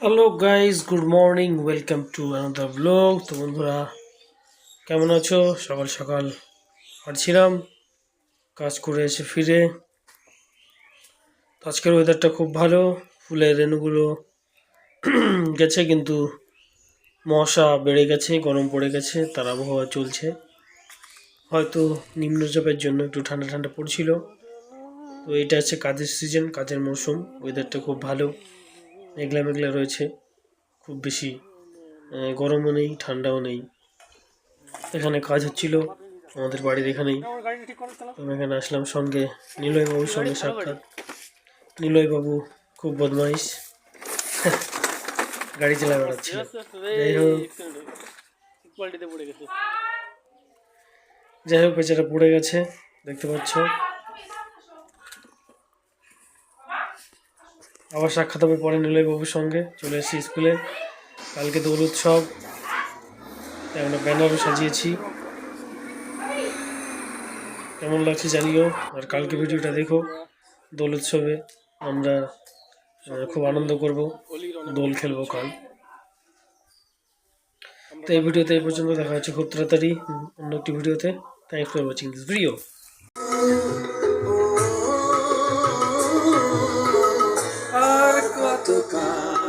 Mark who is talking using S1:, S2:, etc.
S1: Hello guys good morning welcome to another vlog তো বন্ধুরা, কেমন আছো? সকাল সকাল হাঁটছিলাম, কাজ করে এসে ফিরে। আজকের ওয়েদারটা খুব ভালো। ফুলের রেণুগুলো গেছে, কিন্তু মশা বেড়ে গেছে, গরম পড়ে গেছে, তার আবহাওয়া চলছে। হয়তো নিম্নচাপের জন্য একটু ঠান্ডা ঠান্ডা পড়ছিল। তো এটা হচ্ছে কাজের সিজন কাজের মৌসুম। ওয়েদারটা খুব ভালো। মেঘলা মেঘলা রয়েছে। খুব বেশি গরমও নেই, ঠান্ডাও নেই। এখানে কাজ হচ্ছিল আমাদের বাড়ির এখানেই। আমি এখানে আসলাম সঙ্গে নিলয় বাবুর সঙ্গে সাক্ষাৎ। নিলয় বাবু খুব বদমাইশ। গাড়ি চালা বেড়াচ্ছিল। যাই হোক। যাই হোক, বেচারা পড়ে গেছে, দেখতে পাচ্ছ। আবার সাক্ষাৎ হবে পরে বাবুর সঙ্গে। চলে এসেছি স্কুলে। কালকে দোল উৎসব। তাই আমরা ব্যানারও সাজিয়েছি। কেমন লাগছে জানিও, আর কালকে ভিডিওটা দেখো। দোল উৎসবে আমরা খুব আনন্দ করব। দোল খেলব কাল। তো এই ভিডিওতে এই পর্যন্ত দেখা হচ্ছে। খুব তাড়াতাড়ি অন্য একটি ভিডিওতে। Thanks for watching this video água tocar.